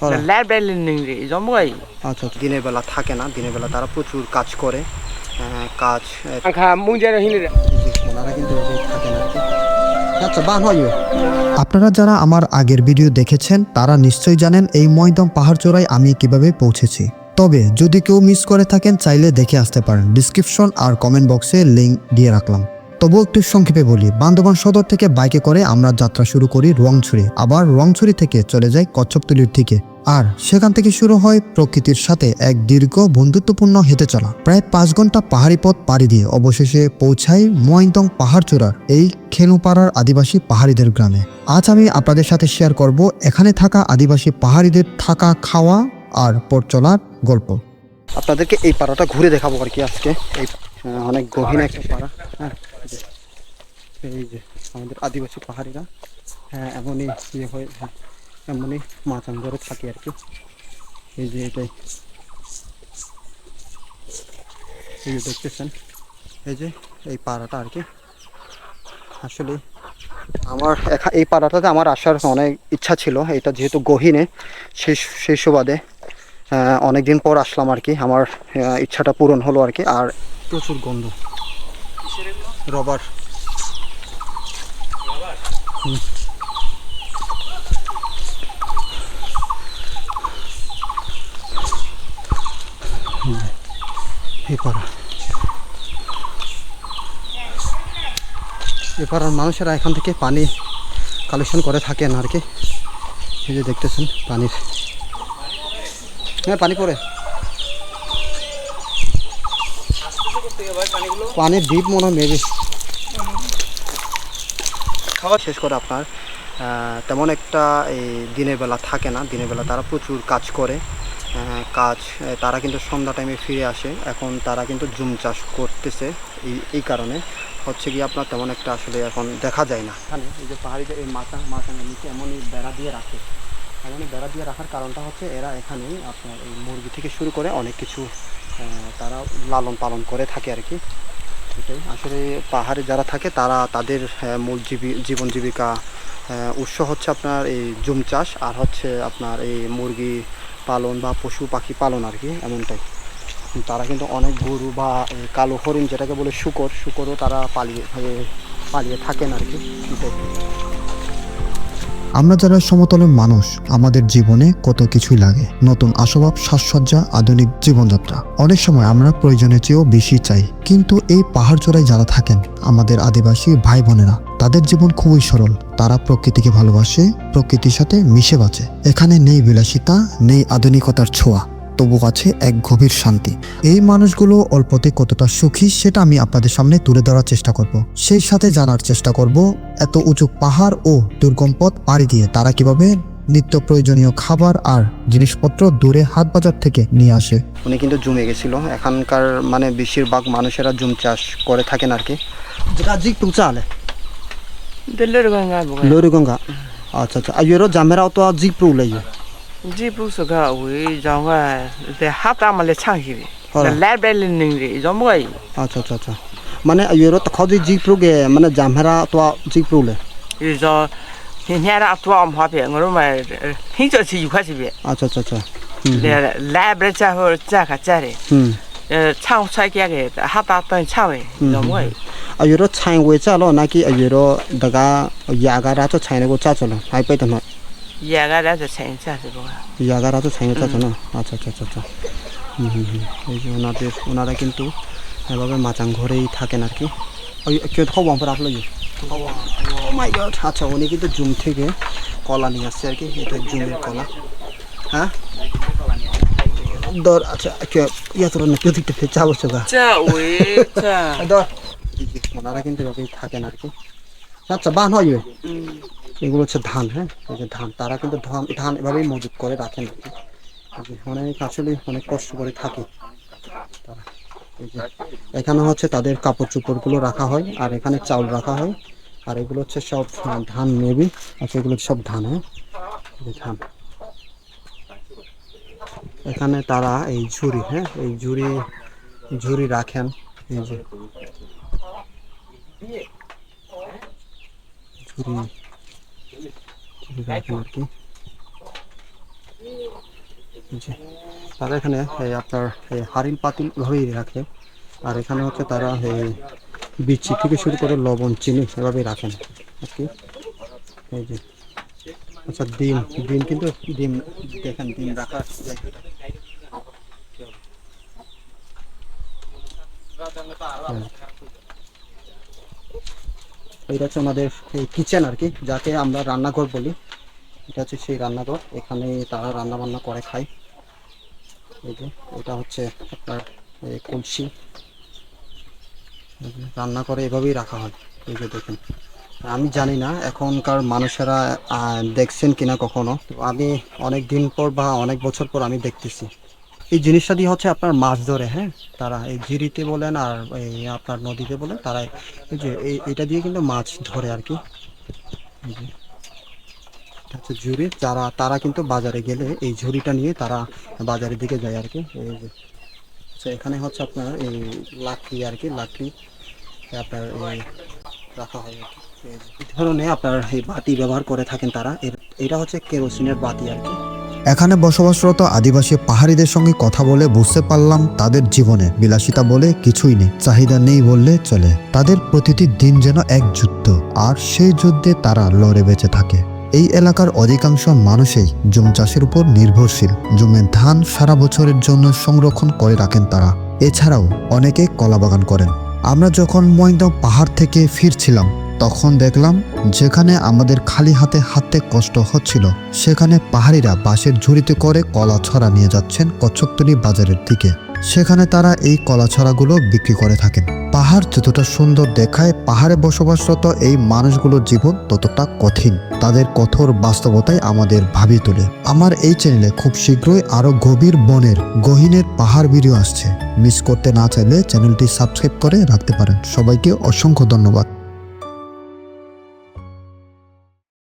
হ্যাঁ। আচ্ছা আচ্ছা। দিনের বেলা থাকে না দিনের বেলা তারা প্রচুর কাজ করে কাজ ওনারা কিন্তু এভাবেই থাকেন আচ্ছা বান হয় আপনারা যারা আমার আগের ভিডিও দেখেছেন তারা নিশ্চয়ই জানেন এই ময়দম পাহাড় চূড়ায় আমি কীভাবে পৌঁছেছি। তবে যদি কেউ মিস করে থাকেন চাইলে দেখে আসতে পারেন। ডিসক্রিপশন আর কমেন্ট বক্সে লিঙ্ক দিয়ে রাখলাম। তবুও একটু সংক্ষেপে বলি, বান্দরবান সদর থেকে বাইকে করে আমরা যাত্রা শুরু করি রোয়াংছড়ি আবার রোয়াংছড়ি থেকে চলে যাই কচ্ছপতলির দিকে। আর সেখান থেকে শুরু হয় প্রকৃতির সাথে এক দীর্ঘ বন্ধুত্বপূর্ণ হেঁটে চলা। প্রায় পাঁচ ঘণ্টা পাহাড়ি পথ পাড়ি দিয়ে অবশেষে পৌঁছাই মোয়াইন্তং পাহাড় চূড়ার এই খেনুপাড়ার আদিবাসী পাহাড়িদের গ্রামে। আজ আমি আপনাদের সাথে শেয়ার করব এখানে থাকা আদিবাসী পাহাড়িদের থাকা, খাওয়া আর পথ চলার গল্প। আপনাদেরকে এই পাড়াটা ঘুরে দেখাবো আর কি আজকে। এই অনেক গভীর একটা পাড়া। হ্যাঁ। এই যে- আমাদের আদিবাসী পাহাড়িরা হ্যাঁ এমনই ইয়ে হয়ে হ্যাঁ, এমনই মাচান ধরে থাকে আর কি। এই যে এটাই। এই যে দেখতেছেন এই যে এই পাড়াটা আর কি। আসলে আমার এই পাড়াটাতে আমার আসার অনেক ইচ্ছা ছিল এটা যেহেতু গহীনে সেই সেই সুবাদে অনেক দিন পর আসলাম আর কি। আমার ইচ্ছাটা পূরণ হলো আর কি আর প্রচুর গন্ধ। রবার। পাড়া। মানুষেরা এখান থেকে পানি কালেকশন করে থাকেন আর কি। এই যে দেখতেছেন পানির। হ্যাঁ পানি পড়ে। পানির ডিপ মনে হয় মেবি খাওয়া শেষ করে আপনার তেমন একটা এই দিনের বেলা থাকে না। দিনের বেলা তারা প্রচুর কাজ করে। কাজ তারা কিন্তু সন্ধ্যা টাইমে ফিরে আসে। এখন তারা কিন্তু জুম চাষ করতেছে এই এই কারণে। হচ্ছে কি আপনার তেমন একটা আসলে এখন দেখা যায় না। এখানে এই যে পাহাড়িতে এই মাথা মাথানের নিচে এমনই বেড়া দিয়ে রাখে। এমনই বেড়া দিয়ে রাখার কারণটা হচ্ছে এরা এখানেই আপনার এই মুরগি থেকে শুরু করে অনেক কিছু তারা লালন পালন করে থাকে আর কি। এটাই। আসলে পাহাড়ে যারা থাকে তারা তাদের মূল জীবী, জীবন জীবিকা উৎস হচ্ছে আপনার এই জুম চাষ আর হচ্ছে আপনার এই মুরগি পালন বা পশু পাখি পালন আর কি, এমনটাই। তারা কিন্তু অনেক গরু বা কালো হরিণ যেটাকে বলে শুকর, শুকরও তারা পালিয়ে পালিয়ে থাকেন আর কি। আমরা যারা সমতলের মানুষ, আমাদের জীবনে কত কিছুই লাগে। নতুন আসবাব, সাজসজ্জা, আধুনিক জীবনযাত্রা। অনেক সময় আমরা প্রয়োজনের চেয়েও বেশি চাই। কিন্তু এই পাহাড় চূড়ায় যারা থাকেন, আমাদের আদিবাসী ভাই বোনেরা তাদের জীবন খুবই সরল। তারা প্রকৃতিকে ভালোবাসে, প্রকৃতির সাথে মিশে বাঁচে। এখানে নেই বিলাসিতা, নেই আধুনিকতার ছোঁয়া। তবু আছে এক গভীর শান্তি। এই মানুষগুলো অল্পতে কতটা সুখী সেটা আমি আপনাদের সামনে তুলে ধরার চেষ্টা করব। সেই সাথে জানার চেষ্টা করব এত উঁচু পাহাড় ও দুর্গম পথ পাড়ি দিয়ে তারা কীভাবে নিত্য প্রয়োজনীয় খাবার আর জিনিসপত্র দূরে হাট বাজার থেকে নিয়ে আসে। উনি কিন্তু জমে গেছিল। এখানকার মানে বেশিরভাগ মানুষেরা জুম চাষ করে থাকেন আর কি। গঙ্গা আচ্ছা আচ্ছা। জামেরাও তো জিক প্রু जी पूछो का वही जाऊंगा ले हाथ आ मले छां ही ले लैब ले नहीं रे जाऊंगा ही अच्छा अच्छा अच्छा माने अयुरो तो खुद जी प्रो के माने जामहरा तो जी प्रो ले ये जो नेरा तो हम हापे ngoro ma hin jo chi yu kha chi be अच्छा अच्छा अच्छा ले लैब रे चा हो चा का चा रे हम्म 呃，唱菜给给，哈达等唱诶，那么。啊，有了菜为啥咯？那给有了大家牙个拉做菜那个咋做了？还不得嘛？ইয়াগারাতে সাইন্স আছে বাবা ইয়াগারাতে সাইন্স আছে না আচ্ছা আচ্ছা আচ্ছা আচ্ছা এই যে ওনাদের ওনারা কিন্তু এভাবে মাচাং ঘরেই থাকেন আর কি। ওই কেউ খবর আমার আপনার মাই গড আচ্ছা উনি কিন্তু জুম থেকে কলা নিয়ে আসছে আর কি। এটা জুমের কলা। হ্যাঁ? দর আচ্ছা ইয়া তোর না কেউ দিকটা চা বসছো গা দর ওনারা কিন্তু এভাবেই থাকেন আর কি। আচ্ছা বান হয় এগুলো হচ্ছে ধান হ্যাঁ? এই যে ধান, তারা কিন্তু ধান ধান এভাবেই মজুত করে, রাখেন আর কি। অনেক আসলে অনেক কষ্ট করে থাকে। তারা এখানে হচ্ছে তাদের কাপড় চোপড়গুলো রাখা হয়, আর এখানে চাউল রাখা হয়। আর এগুলো হচ্ছে সব ধান মেবি আচ্ছা এগুলো সব ধান হ্যাঁ? ধান। এখানে তারা এই ঝুড়ি হ্যাঁ? এই ঝুড়ি ঝুড়ি রাখেন, এই যে। ঝুড়ি যে, তারা এখানে আপনার হারিল পাতিল ভাবেই রাখে। আর এখানে হচ্ছে তারা এই বিচি থেকে শুরু করে লবণ চিনি এভাবেই রাখেন কি। এই যে। আচ্ছা ডিম। ডিম কিন্তু ডিম দেখেন ডিম রাখার জায়গাটা। এটা হচ্ছে আমাদের কিচেন আর কি, যাকে আমরা রান্নাঘর বলি। এটা হচ্ছে সেই রান্নাঘর, এখানে তারা রান্না বান্না করে, খায়। এই যে, এটা হচ্ছে আপনার কলসি। রান্না করে এভাবেই রাখা হয়। এই যে দেখেন, আমি জানি না এখনকার মানুষেরা দেখছেন কিনা কখনো। তো আমি অনেক দিন পর বা অনেক বছর পর আমি দেখতেছি। এই জিনিসটা দিয়ে হচ্ছে আপনার মাছ ধরে হ্যাঁ? তারা এই জিরিতে বলেন আর এই আপনার নদীতে বলেন, তারা এই যে এটা দিয়ে কিন্তু মাছ ধরে আর কি। হচ্ছে ঝুড়ি যারা, তারা কিন্তু বাজারে গেলে এই ঝুড়িটা নিয়ে তারা বাজারের দিকে যায় আর কি। এই যে আচ্ছা এখানে হচ্ছে আপনার এই লাকড়ি আর কি, লাকড়ি আপনার রাখা হয় আর কি। এই ধরনের আপনার এই বাতি ব্যবহার করে থাকেন তারা। এটা হচ্ছে কেরোসিনের বাতি আর কি। এখানে বসবাসরত আদিবাসী পাহাড়িদের সঙ্গে কথা বলে বুঝতে পারলাম তাদের জীবনে বিলাসিতা বলে কিছুই নেই, চাহিদা নেই বললে চলে। তাদের প্রতিটি দিন যেন এক যুদ্ধ, আর সেই যুদ্ধে তারা লড়ে বেঁচে থাকে। এই এলাকার অধিকাংশ মানুষই জুম চাষের উপর নির্ভরশীল। জুমের ধান সারা বছরের জন্য সংরক্ষণ করে রাখেন তারা। এছাড়াও অনেকে কলা বাগান করেন। আমরা যখন ময়দম পাহাড় থেকে ফিরছিলাম তখন দেখলাম যেখানে আমাদের খালি হাতে হাঁটতে কষ্ট হচ্ছিল, সেখানে পাহাড়িরা বাঁশের ঝুড়িতে করে কলা ছড়া নিয়ে যাচ্ছেন কচ্ছপতলি বাজারের দিকে। সেখানে তারা এই কলা ছড়াগুলো বিক্রি করে থাকেন। পাহাড় যতটা সুন্দর দেখায়, পাহাড়ে বসবাসরত এই মানুষগুলোর জীবন ততটা কঠিন। তাদের কঠোর বাস্তবতাই আমাদের ভাবি তোলে। আমার এই চ্যানেলে খুব শীঘ্রই আরও গভীর বনের গহীনের পাহাড় ভিডিও আসছে। মিস করতে না চাইলে চ্যানেলটি সাবস্ক্রাইব করে রাখতে পারেন। সবাইকে অসংখ্য ধন্যবাদ।